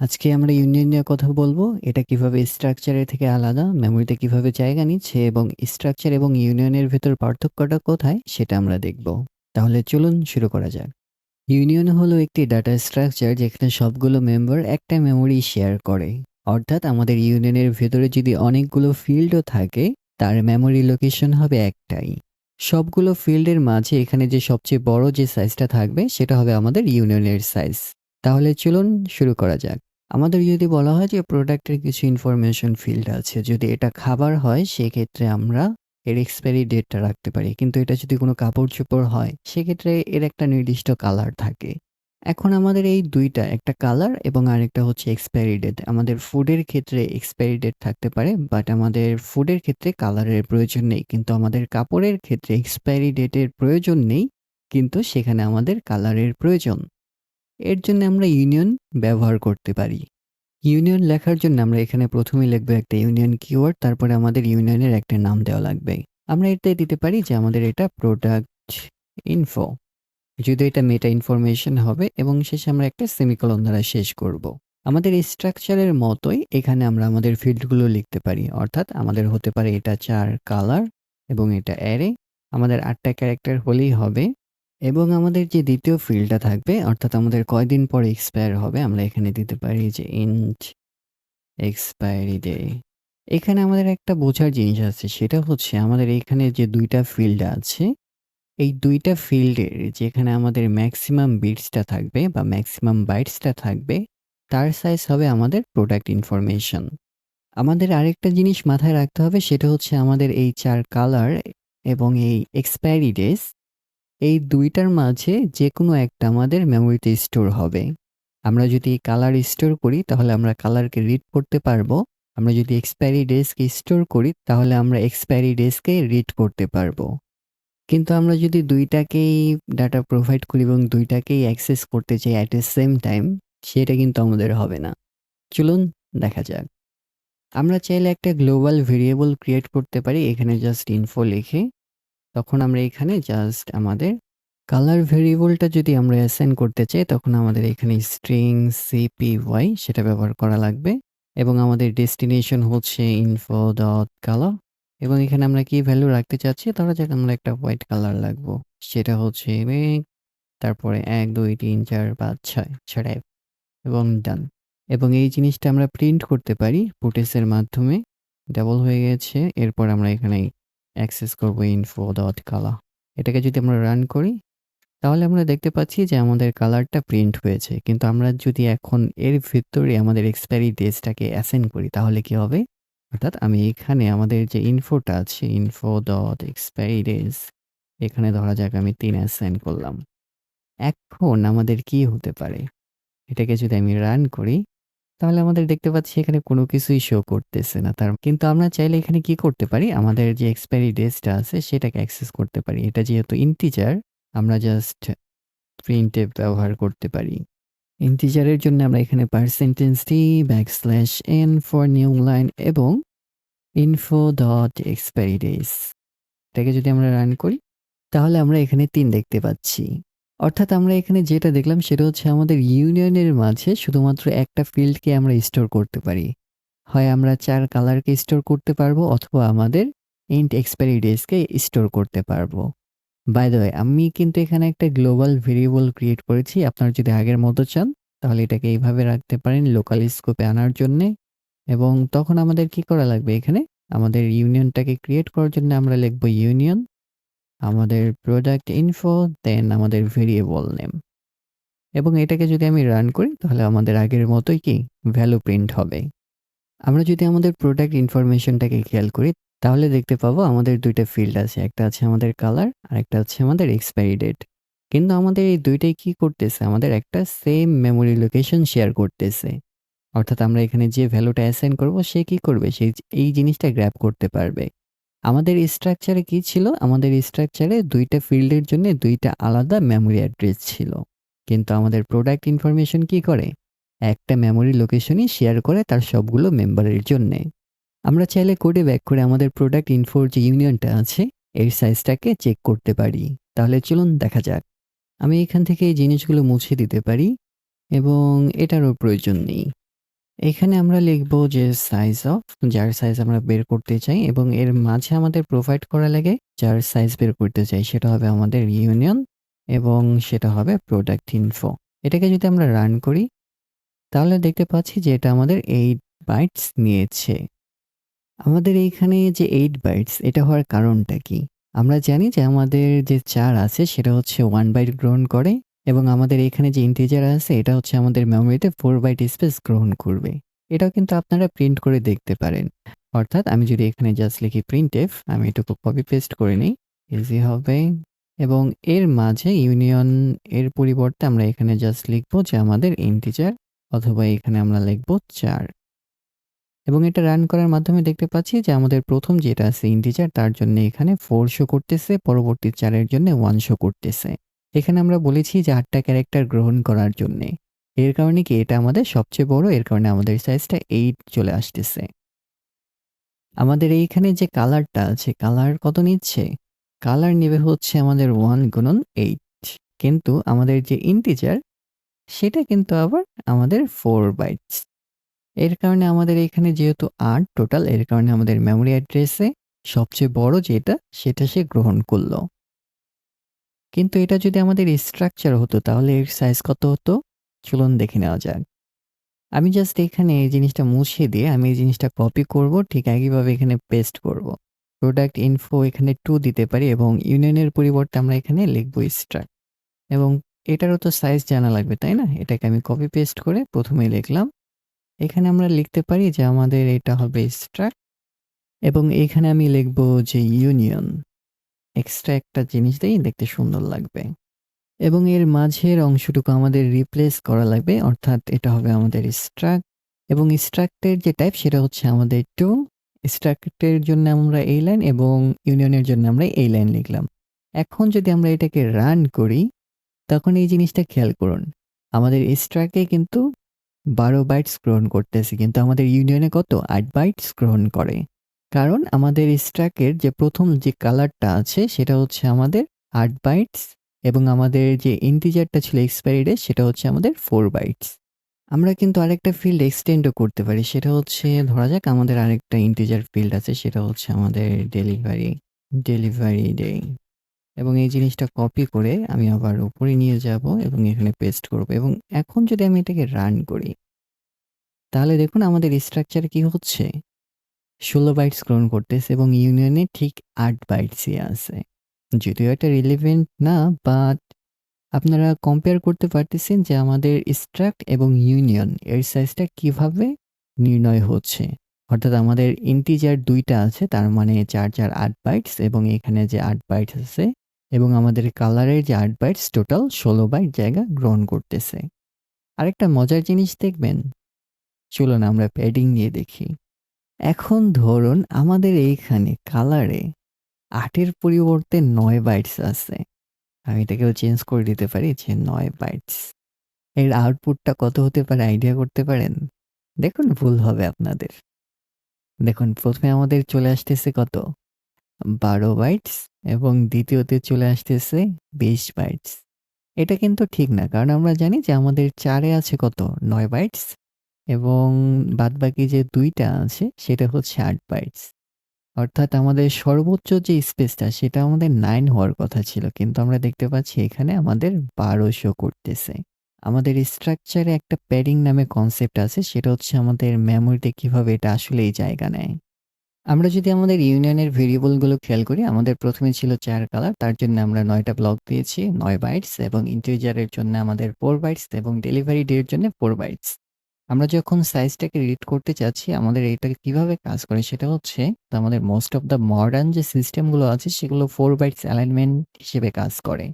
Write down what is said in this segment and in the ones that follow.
আজকে আমরা ইউনিয়ন নিয়ে কথা বলব। এটা কীভাবে স্ট্রাকচারের থেকে আলাদা, মেমোরিতে কীভাবে জায়গা নিচ্ছে এবং স্ট্রাকচার এবং ইউনিয়নের ভেতর পার্থক্যটা কোথায় সেটা আমরা দেখব। তাহলে চলুন শুরু করা যাক। ইউনিয়ন হলো একটি ডাটা স্ট্রাকচার যেখানে সবগুলো মেম্বার একটা মেমোরি শেয়ার করে। অর্থাৎ আমাদের ইউনিয়নের ভেতরে যদি অনেকগুলো ফিল্ডও থাকে তার মেমোরি লোকেশন হবে একটাই। সবগুলো ফিল্ডের মাঝে এখানে যে সবচেয়ে বড় যে সাইজটা থাকবে সেটা হবে আমাদের ইউনিয়নের সাইজ। তাহলে চলুন শুরু করা যাক। আমাদের যদি বলা হয় যে প্রোডাক্টের কিছু ইনফরমেশন ফিল্ড আছে, যদি এটা খাবার হয়, সেক্ষেত্রে আমরা এর এক্সপায়ারি ডেটটা রাখতে পারি। কিন্তু এটা যদি কোনো কাপড় চোপড় হয়, সেক্ষেত্রে এর একটা নির্দিষ্ট কালার থাকে। এখন আমাদের এই দুইটা, একটা কালার এবং আরেকটা হচ্ছে এক্সপায়ারি ডেট আমাদের ফুডের ক্ষেত্রে এক্সপায়ারি ডেট থাকতে পারে বাট আমাদের ফুডের ক্ষেত্রে কালারের প্রয়োজন নেই। কিন্তু আমাদের কাপড়ের ক্ষেত্রে এক্সপায়ারি ডেটের প্রয়োজন নেই, কিন্তু সেখানে আমাদের কালারের প্রয়োজন। এর জন্য আমরা ইউনিয়ন ব্যবহার করতে পারি। ইউনিয়ন লেখার জন্য আমরা এখানে প্রথমে লিখব একটা ইউনিয়ন কিওয়ার্ড তারপরে আমাদের ইউনিয়নের একটা নাম দেওয়া লাগবে। আমরা এতে দিতে পারি যে আমাদের এটা প্রোডাক্ট ইনফো যদি এটা মেটা ইনফরমেশন হবে, এবং শেষে আমরা একটা সেমিকলন দ্বারা শেষ করব। আমাদের স্ট্রাকচারের মতোই এখানে আমরা আমাদের ফিল্ডগুলো লিখতে পারি। অর্থাৎ আমাদের হতে পারে এটা চার কালার এবং এটা অ্যারে আমাদের আটটা ক্যারেক্টার হলেই হবে এবং আমাদের যে দ্বিতীয় ফিল্ডটা থাকবে, অর্থাৎ আমাদের কয়দিন পরে এক্সপায়ার হবে, আমরা এখানে দিতে পারি যে ইন্ট এক্সপায়ারি ডে এখানে আমাদের একটা বোঝার জিনিস আছে, সেটা হচ্ছে আমাদের এখানে যে দুইটা ফিল্ড আছে, এই দুইটা ফিল্ডের যেখানে আমাদের ম্যাক্সিমাম বিটসটা থাকবে বা ম্যাক্সিমাম বাইটসটা থাকবে, তার সাইজ হবে আমাদের প্রোডাক্ট ইনফরমেশন আমাদের আরেকটা জিনিস মাথায় রাখতে হবে, সেটা হচ্ছে আমাদের এই চার কালার এবং এই এক্সপায়ারি ডেস এই দুইটার মাঝে যে কোনো একটা আমাদের মেমোরিতে স্টোর হবে। আমরা যদি কালার স্টোর করি, তাহলে আমরা কালারকে রিড করতে পারব। আমরা যদি এক্সপায়ারি ডেসকে স্টোর করি, তাহলে আমরা এক্সপায়ারি ডেস্কে রিড করতে পারব। কিন্তু আমরা যদি দুইটাকেই ডাটা প্রোভাইড করি এবং দুইটাকেই অ্যাক্সেস করতে চাই অ্যাট এ সেম টাইম সেটা কিন্তু আমাদের হবে না। চলুন দেখা যাক। আমরা চাইলে একটা গ্লোবাল ভেরিয়েবল ক্রিয়েট করতে পারি। এখানে জাস্ট ইনফো লিখে তখন আমরা এখানে জাস্ট আমাদের কালার ভেরিয়েবলটা যদি আমরা অ্যাসাইন করতে চাই, তখন আমাদের এখানে স্ট্রিং সিপিওয়াই সেটা ব্যবহার করা লাগবে এবং আমাদের ডেস্টিনেশন হচ্ছে ইনফো ডট কালার এবং এখানে আমরা কি ভ্যালু রাখতে চাচ্ছি? ধরা যাক আমরা একটা হোয়াইট কালার লাগবো, সেটা হচ্ছে তারপরে এক, দুই, তিন, চার, পাঁচ, ছয় ছড়াই এবং ডান এবং এই জিনিসটা আমরা প্রিন্ট করতে পারি পুটেসের মাধ্যমে ডাবল হয়ে গেছে, এরপর আমরা এখানে অ্যাক্সেস করব ইনফো ডট কালার এটাকে যদি আমরা রান করি, তাহলে আমরা দেখতে পাচ্ছি যে আমাদের কালারটা প্রিন্ট হয়েছে। কিন্তু আমরা যদি এখন এর ভিতরে আমাদের এক্সপায়ারি ডেটটাকে অ্যাসেন্ড করি, তাহলে কি হবে? অর্থাৎ আমি এখানে আমাদের যে ইনফোটা আছে ইনফো ডট এক্সপায়ারি ডেজ এখানে ধরা যাক আমি তিন অ্যাসাইন করলাম। এখন আমাদের কি হতে পারে? এটাকে যদি আমি রান করি তাহলে আমাদের দেখতে পাচ্ছি এখানে কোনো কিছুই শো করতেছে না। তার কিন্তু আমরা চাইলে এখানে কি করতে পারি? আমাদের যে এক্সপায়ারি ডেটটা আছে, সেটাকে অ্যাক্সেস করতে পারি। এটা যেহেতু ইন্টিজার আমরা জাস্ট প্রিন্টে ব্যবহার করতে পারি। ইন্টিজারের জন্য আমরা এখানে percentage D backslash N for new line এবং ইনফো ডট এক্সপায়ারি ডেজ এটাকে যদি আমরা রান করি, তাহলে আমরা এখানে তিন দেখতে পাচ্ছি। অর্থাৎ আমরা এখানে যেটা দেখলাম সেটা হচ্ছে আমাদের ইউনিয়নের মাঝে শুধুমাত্র একটা ফিল্ডকে আমরা স্টোর করতে পারি। হয় আমরা চার কালারকে স্টোর করতে পারব অথবা আমাদের ইন্ট এক্সপায়ারি ডেজকে স্টোর করতে পারব। বাই দ্য আমি কিন্তু এখানে একটা গ্লোবাল ভেরিয়েবল ক্রিয়েট করেছি। আপনারা যদি আগের মতো চান, তাহলে এটাকে এইভাবে রাখতে পারেন লোকাল স্কোপে আনার জন্যে। এবং তখন আমাদের কি করা লাগবে এখানে? আমাদের ইউনিয়নটাকে ক্রিয়েট করার জন্য আমরা লিখব ইউনিয়ন আমাদের প্রোডাক্ট ইনফো দেন আমাদের ভেরিয়েবল নেম এবং এটাকে যদি আমি রান করি, তাহলে আমাদের আগের মতোই কি? ভ্যালু প্রিন্ট হবে। আমরা যদি আমাদের প্রোডাক্ট ইনফরমেশনটাকে খেয়াল করি, তাহলে দেখতে পাবো আমাদের দুইটা ফিল্ড আছে। একটা আছে আমাদের কালার আর একটা হচ্ছে আমাদের এক্সপায়ারি ডেট কিন্তু আমাদের এই দুইটাই কি করতেছে? আমাদের একটা সেম মেমোরি লোকেশন শেয়ার করতেছে। অর্থাৎ আমরা এখানে যে ভ্যালুটা অ্যাসাইন করব, সে কি করবে? সেই এই জিনিসটা গ্র্যাব করতে পারবে। আমাদের স্ট্রাকচারে কি ছিল? আমাদের স্ট্রাকচারে দুইটা ফিল্ডের জন্য দুইটা আলাদা মেমোরি অ্যাড্রেস ছিল। কিন্তু আমাদের প্রোডাক্ট ইনফরমেশন কি করে? একটা মেমোরি লোকেশনই শেয়ার করে তার সবগুলো মেম্বারের জন্যে। আমরা চাইলে কোডে ব্যাক করে আমাদের প্রোডাক্ট ইনফোর যে ইউনিয়নটা আছে, এর সাইজটাকে চেক করতে পারি। তাহলে চলুন দেখা যাক। আমি এখান থেকে এই জিনিসগুলো মুছে দিতে পারি এবং এটারও প্রয়োজন নেই। এখানে আমরা লিখব যে সাইজ অফ যার সাইজ আমরা বের করতে চাই এবং এর মাঝে আমাদের প্রোভাইড করা লাগে যার সাইজ বের করতে চাই। সেটা হবে আমাদের ইউনিয়ন এবং সেটা হবে প্রোডাক্ট ইনফো এটাকে যদি আমরা রান করি, তাহলে দেখতে পাচ্ছি যে এটা আমাদের এইট বাইটস নিয়েছে। আমাদের এইখানে যে এইট বাইটস এটা হওয়ার কারণটা কি? আমরা জানি যে আমাদের যে চার আছে, সেটা হচ্ছে ওয়ান বাইট গ্রহণ করে। এবং আমাদের এখানে যে ইন্টিজার আছে, এটা হচ্ছে আমাদের মেমোরিতে ফোর বাইট স্পেস গ্রহণ করবে। এটাও কিন্তু আপনারা প্রিন্ট করে দেখতে পারেন। অর্থাৎ আমি যদি এখানে জাস্ট লিখি প্রিন্ট এফ আমি এটুকু কপি পেস্ট করে নিই। ইজি হবে। এবং এর মাঝে ইউনিয়ন এর পরিবর্তে আমরা এখানে জাস্ট লিখব যে আমাদের ইন্টিজার অথবা এখানে আমরা লিখব চার এবং এটা রান করার মাধ্যমে দেখতে পাচ্ছি যে আমাদের প্রথম যেটা আছে ইন্টিজার তার জন্য এখানে ফোর শো করতেছে, পরবর্তী চারের জন্য ওয়ান শো করতেছে। এখানে আমরা বলেছি যে আটটা ক্যারেক্টার গ্রহণ করার জন্যে। এর কারণে কি এটা আমাদের সবচেয়ে বড়? এর কারণে আমাদের সাইজটা এইট চলে আসতেছে। আমাদের এইখানে যে কালারটা আছে, কালার কত নিচ্ছে? কালার নেবে হচ্ছে আমাদের ওয়ান গুণন এইট কিন্তু আমাদের যে ইন্টিজার সেটা কিন্তু আবার আমাদের ফোর বাইটস এর কারণে আমাদের এখানে যেহেতু আট টোটাল এর কারণে আমাদের মেমোরি অ্যাড্রেসে সবচেয়ে বড় যেটা, সেটা সে গ্রহণ করল। কিন্তু এটা যদি আমাদের স্ট্রাকচার হতো, তাহলে এর সাইজ কত হতো? চলুন দেখে নেওয়া যাক। আমি জাস্ট এখানে এই জিনিসটা মুছে দিয়ে আমি এই জিনিসটা কপি করব, ঠিক একইভাবে এখানে পেস্ট করব। প্রোডাক্ট ইনফো এখানে টু দিতে পারি এবং ইউনিয়নের পরিবর্তে আমরা এখানে লিখব স্ট্রাক এবং এটারও তো সাইজ জানা লাগবে, তাই না? এটাকে আমি কপি পেস্ট করে প্রথমে লিখলাম। এখানে আমরা লিখতে পারি যে আমাদের এটা হবে স্ট্রাক এবং এখানে আমি লিখব যে ইউনিয়ন এক্সট্রা একটা জিনিস দিয়েই দেখতে সুন্দর লাগবে। এবং এর মাঝের অংশটুকু আমাদের রিপ্লেস করা লাগবে, অর্থাৎ এটা হবে আমাদের স্ট্রাক এবং স্ট্রাক্টের যে টাইপ সেটা হচ্ছে আমাদের টু স্ট্রাক্টের জন্য আমরা এই লাইন এবং ইউনিয়নের জন্য আমরা এই লাইন লিখলাম। এখন যদি আমরা এটাকে রান করি, তখন এই জিনিসটা খেয়াল করুন, আমাদের স্ট্রাকে কিন্তু বারো বাইটস গ্রহণ করতেছে, কিন্তু আমাদের ইউনিয়নে কত? আট বাইটস গ্রহণ করে। কারণ আমাদের স্ট্রাকের যে প্রথম যে কালারটা আছে, সেটা হচ্ছে আমাদের আট বাইটস এবং আমাদের যে ইন্টিজারটা ছিল এক্সপায়ারি ডে সেটা হচ্ছে আমাদের ফোর বাইটস। আমরা কিন্তু আরেকটা ফিল্ড এক্সটেন্ডও করতে পারি, সেটা হচ্ছে ধরা যাক আমাদের আরেকটা ইন্টিজার ফিল্ড আছে, সেটা হচ্ছে আমাদের ডেলিভারি ডেলিভারি ডে এবং এই জিনিসটা কপি করে আমি আবার উপরে নিয়ে যাব এবং এখানে পেস্ট করব। এবং এখন যদি আমি এটাকে রান করি, তাহলে দেখুন আমাদের স্ট্রাকচার কি হচ্ছে। ষোলো বাইটস গ্রহণ করতেছে এবং ইউনিয়নে ঠিক আট বাইটসই আছে। যদিও এটা রিলেভেন্ট না বাট আপনারা কম্পেয়ার করতে পারতেছেন যে আমাদের স্ট্রাক্ট এবং ইউনিয়ন এর সাইজটা কীভাবে নির্ণয় হচ্ছে। অর্থাৎ আমাদের ইন্টিজার দুইটা আছে, তার মানে চার চার, আট বাইটস এবং এখানে যে আট বাইটস আছে এবং আমাদের কালারের যে আট বাইটস টোটাল ষোলো বাইট জায়গা গ্রহণ করতেছে। আরেকটা মজার জিনিস দেখবেন, চলুন আমরা প্যাডিং নিয়ে দেখি। এখন ধরুন আমাদের এইখানে কালারে আটের পরিবর্তে নয় বাইটস আছে। আমি এটাকেও চেঞ্জ করে দিতে পারি যে নয় বাইটস। এর আউটপুটটা কত হতে পারে আইডিয়া করতে পারেন? দেখুন, ভুল হবে আপনাদের। দেখুন, প্রথমে আমাদের চলে আসতেছে কত? বারো বাইটস এবং দ্বিতীয়তে চলে আসতেছে বিশ বাইটস। এটা কিন্তু ঠিক না, কারণ আমরা জানি যে আমাদের চারে আছে কত? নয় বাইটস। এবং বাদবাকি যে দুইটা আছে, সেটা হচ্ছে আট বাইটস। অর্থাৎ আমাদের সর্বোচ্চ যে স্পেসটা, সেটা আমাদের নাইন হওয়ার কথা ছিল, কিন্তু আমরা দেখতে পাচ্ছি এখানে আমাদের বারোশো করতেছে। আমাদের স্ট্রাকচারে একটা প্যাডিং নামে কনসেপ্ট আছে, সেটা হচ্ছে আমাদের মেমোরিতে কীভাবে এটা আসলেই জায়গা নেয়। আমরা যদি আমাদের ইউনিয়নের ভেরিয়েবলগুলো খেয়াল করি, আমাদের প্রথমে ছিল চার কালার, তার জন্য আমরা নয়টা ব্লক দিয়েছি, নয় বাইটস এবং ইন্টিজারের জন্য আমাদের ফোর বাইটস এবং ডেলিভারি ডের জন্য ফোর বাইটস। আমরা যখন সাইজটাকে রিড করতে চাচ্ছি, আমাদের এটাকে কীভাবে কাজ করে সেটা হচ্ছে আমাদের মোস্ট অফ দ্য মডার্ন যে সিস্টেমগুলো আছে, সেগুলো ফোর বাইটস অ্যালাইনমেন্ট হিসেবে কাজ করে।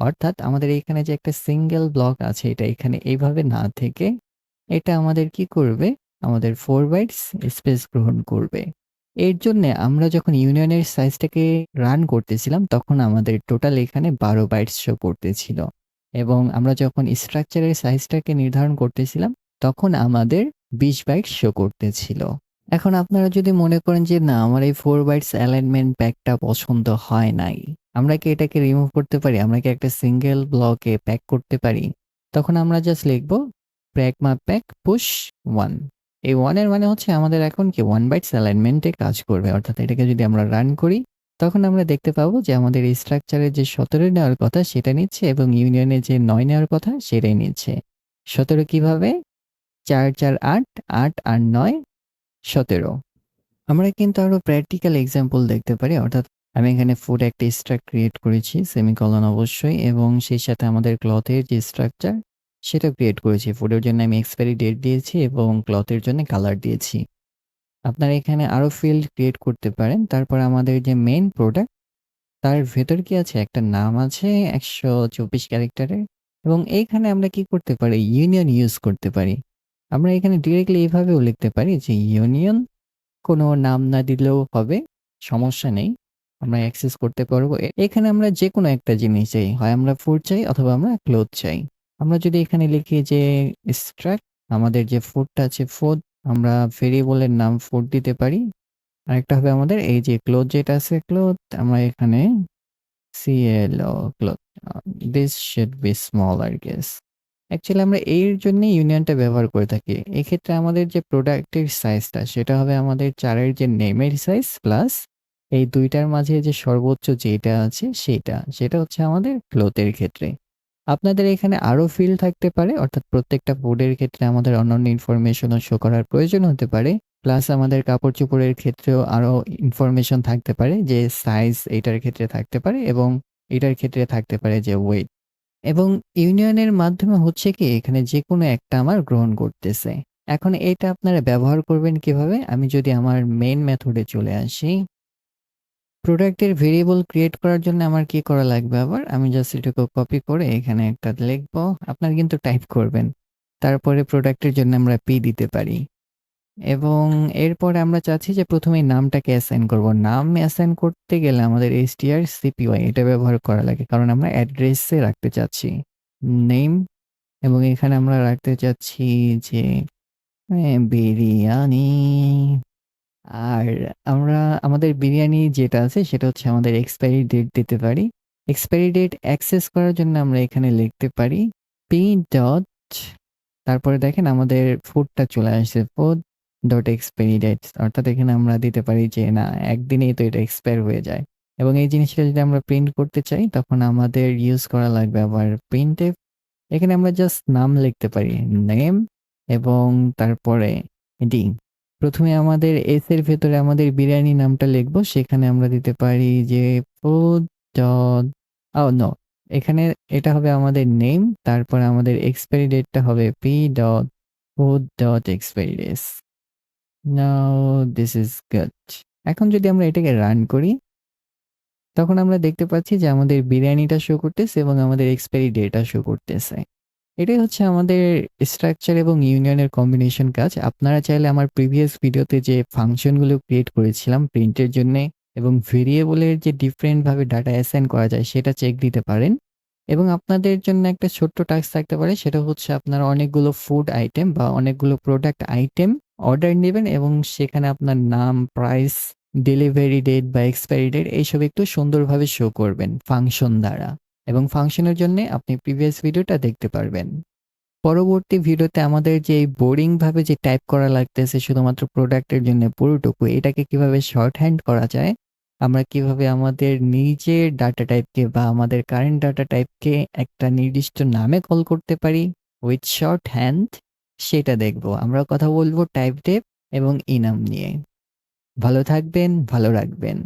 অর্থাৎ আমাদের এখানে যে একটা সিঙ্গেল ব্লক আছে, এটা এখানে এইভাবে না থেকে এটা আমাদের কি করবে? আমাদের ফোর বাইটস স্পেস গ্রহণ করবে। এর জন্য আমরা যখন ইউনিয়নের সাইজটাকে রান করতেছিলাম, তখন আমাদের টোটাল এখানে বারো বাইটস শো করতেছিল। এবং আমরা যখন স্ট্রাকচারের সাইজটাকে নির্ধারণ করতেছিলাম তখন আমাদের বিশ বাইট শো করতেছিল এখন আপনারা যদি মনে করেন যে না আমার এই ফোর বাইটস অ্যালাইনমেন্ট প্যাকটা পছন্দ হয় নাই আমরা কি এটাকে রিমুভ করতে পারি আমরা কি একটা সিঙ্গেল ব্লকে প্যাক করতে পারি তখন আমরা জাস্ট লিখব প্র্যাকমা প্যাক পুশ ওয়ান এই ওয়ানের মানে হচ্ছে আমাদের এখন কি ওয়ান বাইটস অ্যালাইনমেন্টে কাজ করবে। অর্থাৎ এটাকে যদি আমরা রান করি, তখন আমরা দেখতে পাবো যে আমাদের এই স্ট্রাকচারের যে ১৭ নেওয়ার কথা সেটা নিচ্ছে এবং ইউনিয়নে যে নয় নেওয়ার কথা সেটাই নিচ্ছে। ১৭ কীভাবে? ৪, ৪, ৮, ৮ আর ৯, ১৭ আমরা কিন্তু আরও প্র্যাকটিক্যাল এক্সাম্পল দেখতে পারি। অর্থাৎ আমি এখানে ফুড একটা স্ট্রাক ক্রিয়েট করেছি, সেমিকলন অবশ্যই এবং সেই সাথে আমাদের ক্লথের যে স্ট্রাকচার সেটা ক্রিয়েট করেছি। ফুডের জন্য আমি এক্সপায়ারি ডেট দিয়েছি এবং ক্লথের জন্য কালার দিয়েছি। আপনারা এখানে আরও ফিল্ড ক্রিয়েট করতে পারেন। তারপর আমাদের যে মেইন প্রোডাক্ট তার ভেতর কি আছে? একটা নাম আছে ১২৪ ক্যারেক্টারের এবং এইখানে আমরা কি করতে পারি? ইউনিয়ন ইউজ করতে পারি। আমরা এখানে ডিরেক্টলি এভাবেও লিখতে পারি যে ইউনিয়ন কোনো নাম না দিলেও হবে, সমস্যা নেই। আমরা অ্যাক্সেস করতে পারব। এখানে আমরা যেকোনো একটা জিনিস চাই। হয় আমরা ফুড চাই অথবা আমরা ক্লোথ চাই। আমরা যদি এখানে লিখি যে স্ট্রাক আমাদের যে ফুডটা আছে ফুড আমরা ভেরিয়েবলের নাম ফুড দিতে পারি। আরেকটা হবে আমাদের এই যে ক্লোথ যেটা আছে ক্লথ আমরা এখানে CLO cloth this should be small R guess. Actually আমরা এর জন্যই ইউনিয়নটা ব্যবহার করে থাকি। এক্ষেত্রে আমাদের যে প্রোডাক্টের সাইজটা সেটা হবে আমাদের চারের যে নেমের সাইজ প্লাস এই দুইটার মাঝে যে সর্বোচ্চ যেটা আছে সেটা। সেটা হচ্ছে আমাদের ক্লোথের ক্ষেত্রে। আপনাদের এখানে আরও ফিল থাকতে পারে, অর্থাৎ প্রত্যেকটা বোর্ডের ক্ষেত্রে আমাদের অন্যান্য ইনফরমেশনও শো করার প্রয়োজন হতে পারে। প্লাস আমাদের কাপড়-চোপড়ের ক্ষেত্রেও আরও ইনফরমেশন থাকতে পারে যে সাইজ এটার ক্ষেত্রে থাকতে পারে এবং এটার ক্ষেত্রে থাকতে পারে যে ওয়েট। এবং ইউনিয়নের মাধ্যমে হচ্ছে কি, এখানে যেকোনো একটা আমার গ্রহণ করতেছে। এখন এটা আপনারা ব্যবহার করবেন কীভাবে? আমি যদি আমার মেন মেথডে চলে আসি প্রোডাক্টের ভেরিয়েবল ক্রিয়েট করার জন্য আমার কি করা লাগবে আবার? আমি জাস্ট এটুকু কপি করে এখানে একটা লিখব। আপনারা কিন্তু টাইপ করবেন। তারপরে প্রোডাক্টের জন্য আমরা পি দিতে পারি। এবং এরপরে আমরা চাচ্ছি যে প্রথমেই নামটাকে অ্যাসাইন করব। নাম অ্যাসাইন করতে গেলে আমাদের এসটিআর, সিপিওয়াই এটা ব্যবহার করা লাগে। কারণ আমরা অ্যাড্রেসে রাখতে চাচ্ছি। নেম এবং এখানে আমরা রাখতে চাচ্ছি যে বিরিয়ানি। আর আমরা, আমাদের বিরিয়ানি যেটা আছে সেটা হচ্ছে আমাদের এক্সপায়ারি ডেট দিতে পারি। এক্সপায়ারি ডেট অ্যাক্সেস করার জন্য আমরা এখানে লিখতে পারি পি ডট তারপরে দেখেন আমাদের ফুডটা চলে আসছে ফুড ডট এক্সপায়ারি ডেট অর্থাৎ এখানে আমরা দিতে পারি যে না, একদিনেই তো এটা এক্সপায়ার হয়ে যায়। এবং এই জিনিসটা যদি আমরা প্রিন্ট করতে চাই, তখন আমাদের ইউজ করা লাগবে আবার প্রিন্টএফ। এখানে আমরা জাস্ট নাম লিখতে পারি নেম এবং তারপরে ডি। প্রথমে আমাদের এস এর ভেতরে আমাদের বিরিয়ানি নামটা লিখব। সেখানে আমরা দিতে পারি যে ফুড ডট ও নো এখানে এটা হবে আমাদের নেম তারপরে আমাদের এক্সপায়ারি ডেটটা হবে P dot food dot expiry days. Now this is good. এখন যদি আমরা এটাকে রান করি, তখন আমরা দেখতে পাচ্ছি যে আমাদের বিরিয়ানিটা শো করতেছে এবং আমাদের এক্সপায়ারি ডেটটা শো করতেছে। এটাই হচ্ছে আমাদের স্ট্রাকচার এবং ইউনিয়নের কম্বিনেশন কাজ। আপনারা চাইলে আমার প্রিভিয়াস ভিডিওতে যে ফাংশনগুলো ক্রিয়েট করেছিলাম প্রিন্টের জন্যে এবং ভেরিয়েবলের যে ডিফারেন্ট ভাবে ডাটা অ্যাসাইন করা যায় সেটা চেক দিতে পারেন। এবং আপনাদের জন্য একটা ছোট্ট টাস্ক থাকতে পারে, সেটা হচ্ছে আপনার অনেকগুলো ফুড আইটেম বা অনেকগুলো প্রোডাক্ট আইটেম অর্ডার নেবেন এবং সেখানে আপনার নাম, প্রাইস, ডেলিভারি ডেট বা এক্সপায়ারি ডেট এইসব একটু সুন্দরভাবে শো করবেন ফাংশন দ্বারা। এবং ফাংশনের জন্যে আপনি প্রিভিয়াস ভিডিওটা দেখতে পারবেন। পরবর্তী ভিডিওতে আমাদের যে এই বোরিং ভাবে যে টাইপ করা লাগতেছে শুধুমাত্র প্রোডাক্টের জন্য পুরোটুকু এটাকে কীভাবে শর্ট হ্যান্ড করা যায়, আমরা কীভাবে আমাদের নিজের ডাটা টাইপকে বা আমাদের কারেন্ট ডাটা টাইপকে একটা নির্দিষ্ট নামে কল করতে পারি উইথ শর্ট হ্যান্ড সেটা দেখব। আমরা কথা বলব টাইপ টেপ এবং ইনাম নিয়ে। ভালো থাকবেন, ভালো রাখবেন।